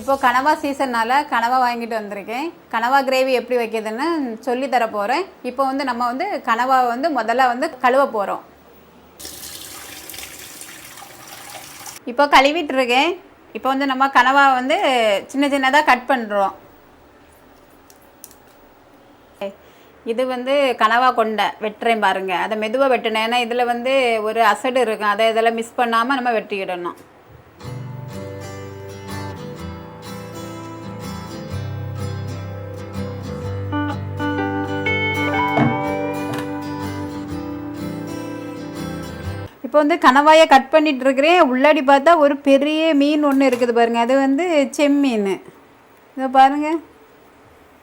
இப்போ கனவா சீசன்னால் கனவா வாங்கிட்டு வந்திருக்கேன். கனவா கிரேவி எப்படி வைக்கிறதுன்னு சொல்லி தர போகிறேன் இப்போ வந்து நம்ம வந்து கனவா வந்து முதல்ல வந்து கழுவ போகிறோம் இப்போ கழுவிட்டுருக்கேன். இப்போ வந்து நம்ம கனவா வந்து சின்ன சின்னதாக கட் பண்ணுறோம் இது வந்து கனவா கொண்டை வெட்டுறேன் பாருங்கள் அதை மெதுவாக வெட்டணும் ஏன்னா இதில் வந்து ஒரு அசடு இருக்கும். அதை இதெல்லாம் மிஸ் பண்ணாமல் நம்ம வெட்டிக்கிடணும். இப்போ வந்து கணவாயை கட் பண்ணிட்டு இருக்கிறேன் உள்ளாடி பார்த்தா ஒரு பெரிய மீன் ஒன்று இருக்குது பாருங்க. அது வந்து செம்மீன். இதை பாருங்க.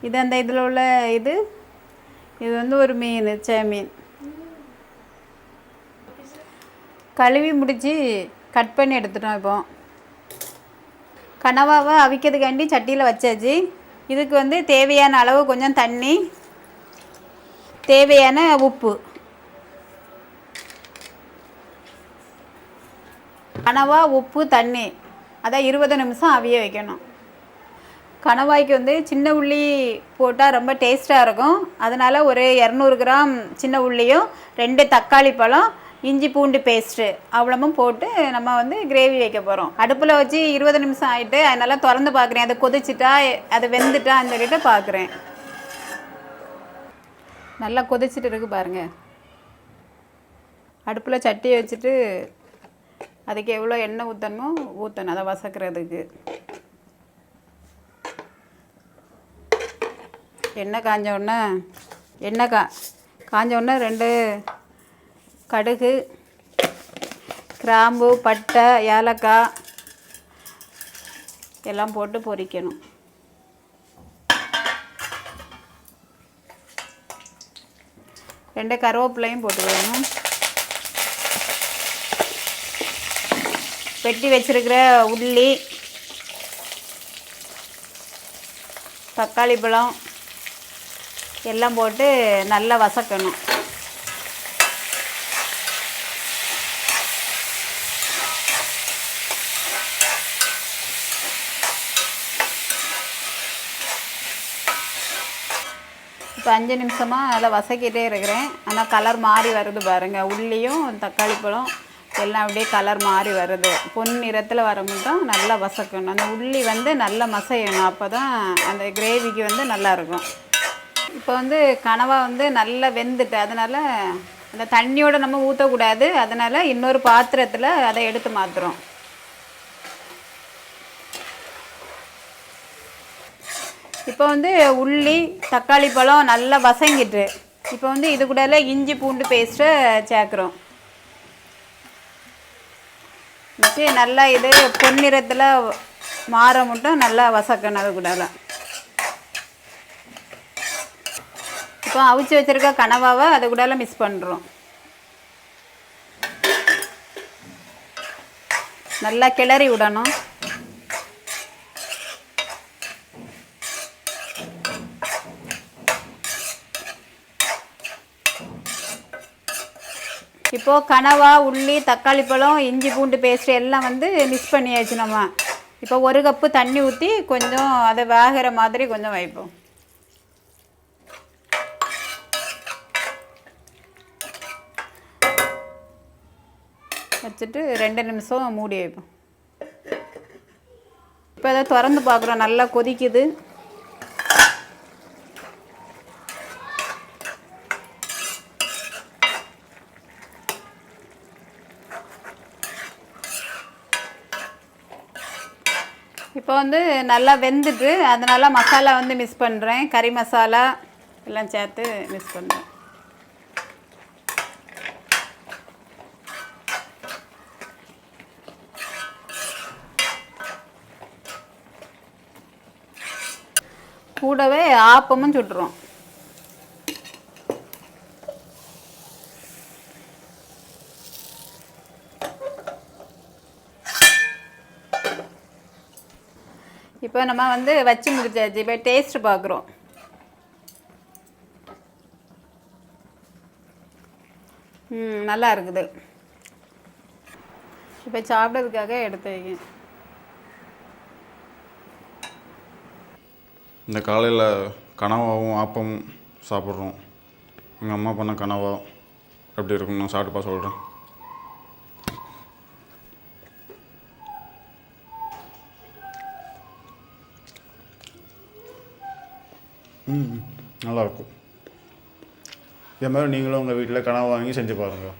இது அந்த இதில் உள்ள இது. இது வந்து ஒரு மீன் செம்மீன். கழுவி முடித்து கட் பண்ணி எடுத்துட்டோம் இப்போ. கனவாவை அவிக்கிறதுக்காண்டி சட்டியில் வச்சாச்சு. இதுக்கு வந்து தேவையான அளவு கொஞ்சம் தண்ணி தேவையான உப்பு. கனவா உப்பு தண்ணி. அதை இருபது நிமிஷம் அவிய வைக்கணும். கணவாய்க்கு வந்து சின்ன உள்ளி போட்டால் ரொம்ப டேஸ்ட்டாக இருக்கும். அதனால் ஒரு இரநூறு கிராம் சின்ன உள்ளியும் ரெண்டு தக்காளி பழம் இஞ்சி பூண்டு பேஸ்ட்டு அவ்வளவும் போட்டு நம்ம வந்து கிரேவி வைக்க போகிறோம் அடுப்பில் வச்சு இருபது நிமிஷம் ஆகிட்டு அதனால் திறந்து பார்க்குறேன். அது கொதிச்சிட்டா அது வெந்துட்டான்னு சொல்லிட்டு பார்க்குறேன். நல்லா கொதிச்சிட்டு இருக்கு பாருங்கள் அடுப்பில் சட்டியை வச்சுட்டு அதுக்கு எவ்வளோ எண்ணெய் ஊற்றணுமோ ஊற்றணும் அதை வசக்கிறதுக்கு. எண்ணெய் காஞ்ச உடனே எண்ணெய் கா காஞ்ச உடனே ரெண்டு கடுகு கிராம்பு பட்டை ஏலக்காய் எல்லாம் போட்டு பொரிக்கணும் ரெண்டு கருவேப்பிலையும் போட்டுக்கணும். வெட்டி வச்சிருக்கிற உள்ளி தக்காளி பழம் எல்லாம் போட்டு நல்லா வசக்கணும். இப்போ அஞ்சு நிமிஷமாக அதை வசக்கிட்டே இருக்கிறேன். ஆனால் கலர் மாறி வருது பாருங்கள் உள்ளியும் தக்காளி பழம் எல்லாம் அப்படியே கலர் மாறி வருது. பொன் நிறத்தில் வர தான் நல்லா வசக்கணும். அந்த உள்ளி வந்து நல்லா மசையணும். அப்போ தான் அந்த கிரேவிக்கு வந்து நல்லாயிருக்கும் இப்போ வந்து கனவா வந்து நல்லா வெந்துட்டு அதனால் அந்த தண்ணியோடு நம்ம ஊற்றக்கூடாது அதனால் இன்னொரு பாத்திரத்தில் அதை எடுத்து மாற்றுறோம் இப்போ வந்து உள்ளி தக்காளி பழம் நல்லா வசங்கிட்டு இப்போ வந்து இது கூட இஞ்சி பூண்டு பேஸ்ட்டை சேர்க்குறோம். வச்சு நல்லா இது பொன்னிறத்தில் மாற மட்டும் நல்லா வசக்கணும் அது கூட இப்போ அவிச்சு வச்சிருக்க கனவாவை அது கூட மிஸ் பண்ணுறோம் நல்லா கிளறி விடணும். இப்போது கனவா உள்ளி தக்காளி பழம் இஞ்சி பூண்டு பேஸ்ட் எல்லாம் வந்து மிக்ஸ் பண்ணியாச்சு நம்ம. இப்போ ஒரு கப்பு தண்ணி ஊற்றி கொஞ்சம் அதை வேகிற மாதிரி கொஞ்சம் வைப்போம். வச்சுட்டு ரெண்டு நிமிஷம் மூடி வைப்போம். இப்போ அதை திறந்து பார்க்குறோம். நல்லா கொதிக்குது. இப்போ வந்து நல்லா வெந்துட்டு அதனால் மசாலா வந்து மிஸ் பண்ணுறேன் கறி மசாலா எல்லாம் சேர்த்து மிஸ் பண்ணுறேன் கூடவே ஆப்பமும் சுட்டுறோம். இப்போ நம்ம வந்து வச்சு முடிச்சாச்சு இப்போ டேஸ்ட் பார்க்குறோம். ம் நல்லா இருக்குது. இப்போ சாப்பிட்றதுக்காக எடுத்து வைக்கேன் இந்த காலையில் கனவாவும் ஆப்பமும் சாப்பிட்றோம். எங்கள் அம்மா பண்ண கனவா எப்படி இருக்கும்னு நான் சாப்பிட்டுப்பா சொல்கிறேன். ம் நல்லாயிருக்கும். இதே மாதிரி நீங்களும் உங்கள் வீட்டில் கனவு வாங்கி செஞ்சு பாருங்கள்